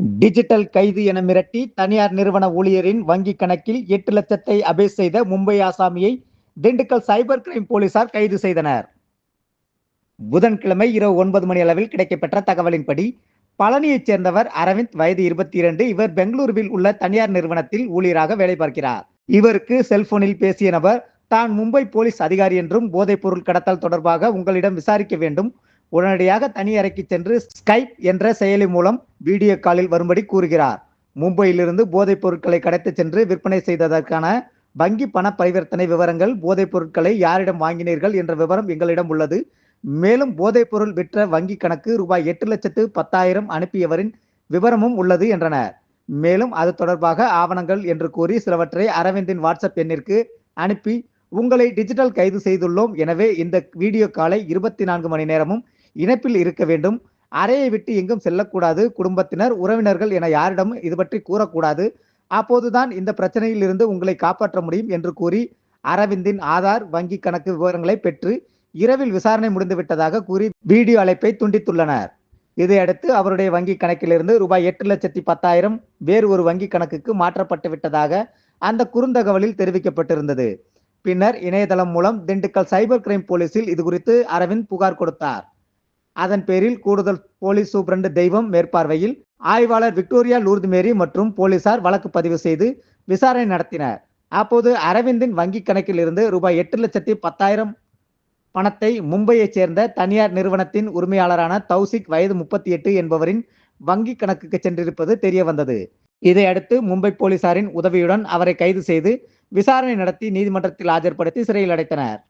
Digital கைது என மிரட்டி தனியார் நிறுவன ஊழியரின் வங்கி கணக்கில் எட்டு லட்சத்தை அபேஸ் செய்த மும்பை ஆசாமியை திண்டுக்கல் சைபர் கிரைம் போலீசார் கைது செய்தனர். புதன்கிழமை இரவு ஒன்பது மணி அளவில் கிடைக்கப்பெற்ற தகவலின்படி பழனியைச் சேர்ந்தவர் அரவிந்த் வயது இருபத்தி இரண்டு இவர் பெங்களூருவில் உள்ள தனியார் நிறுவனத்தில் ஊழியராக வேலை பார்க்கிறார். இவருக்கு செல்போனில் பேசிய நபர் தான் மும்பை போலீஸ் அதிகாரி என்றும் போதைப் பொருள் கடத்தல் தொடர்பாக உங்களிடம் விசாரிக்க வேண்டும். உடனடியாக தனி அறைக்கு சென்று ஸ்கைப் என்ற செயலி மூலம் வீடியோ காலில் வரும்படி கூறுகிறார். மும்பையிலிருந்து போதைப் பொருட்களை கடத்திச் சென்று விற்பனை செய்ததற்கான வங்கி பண பரிவர்த்தனை விவரங்கள் போதைப் பொருட்களை யாரிடம் வாங்கினீர்கள் என்ற விவரம் எங்களிடம் உள்ளது. மேலும் போதைப் பொருள் விற்ற வங்கி கணக்கு ரூபாய் எட்டு லட்சத்து பத்தாயிரம் அனுப்பியவரின் விவரமும் உள்ளது என்றனர். மேலும் அது தொடர்பாக ஆவணங்கள் என்று கூறி சிலவற்றை அரவிந்தின் வாட்ஸ்அப் எண்ணிற்கு அனுப்பி உங்களை டிஜிட்டல் கைது செய்துள்ளோம். எனவே இந்த வீடியோ காலை இருபத்தி நான்கு மணி நேரமும் இணைப்பில் இருக்க வேண்டும். அறையை விட்டு எங்கும் செல்லக்கூடாது. குடும்பத்தினர் உறவினர்கள் என யாரிடமும் இது பற்றி கூறக்கூடாது. அப்போதுதான் இந்த பிரச்சனையிலிருந்து உங்களை காப்பாற்ற முடியும் என்று கூறி அரவிந்தின் ஆதார் வங்கி கணக்கு விவரங்களை பெற்று இரவில் விசாரணை முடிந்துவிட்டதாக கூறி வீடியோ அழைப்பை துண்டித்துள்ளனர். இதையடுத்து அவருடைய வங்கி கணக்கிலிருந்து ரூபாய் எட்டு லட்சத்தி பத்தாயிரம் வேறு ஒரு வங்கி கணக்குக்கு மாற்றப்பட்டு விட்டதாக அந்த குறுந்தகவலில் தெரிவிக்கப்பட்டிருந்தது. பின்னர் இணையதளம் மூலம் திண்டுக்கல் சைபர் கிரைம் போலீசில் இது குறித்து அரவிந்த் புகார் கொடுத்தார். அதன் பேரில் கூடுதல் போலீஸ் சூப்ரண்டு தெய்வம் மேற்பார்வையில் ஆய்வாளர் விக்டோரியா லூர்து மேரி மற்றும் போலீசார் வழக்கு பதிவு செய்து விசாரணை நடத்தினர். அப்போது அரவிந்தின் வங்கிக் கணக்கில் இருந்து ரூபாய் எட்டு லட்சத்தி பத்தாயிரம் பணத்தை மும்பையைச் சேர்ந்த தனியார் நிறுவனத்தின் உரிமையாளரான தௌசிக் வயது முப்பத்தி எட்டு என்பவரின் வங்கி கணக்குக்கு சென்றிருப்பது தெரிய வந்தது இதையடுத்து மும்பை போலீசாரின் உதவியுடன் அவரை கைது செய்து விசாரணை நடத்தி நீதிமன்றத்தில் ஆஜர்படுத்தி சிறையில் அடைத்தனர்.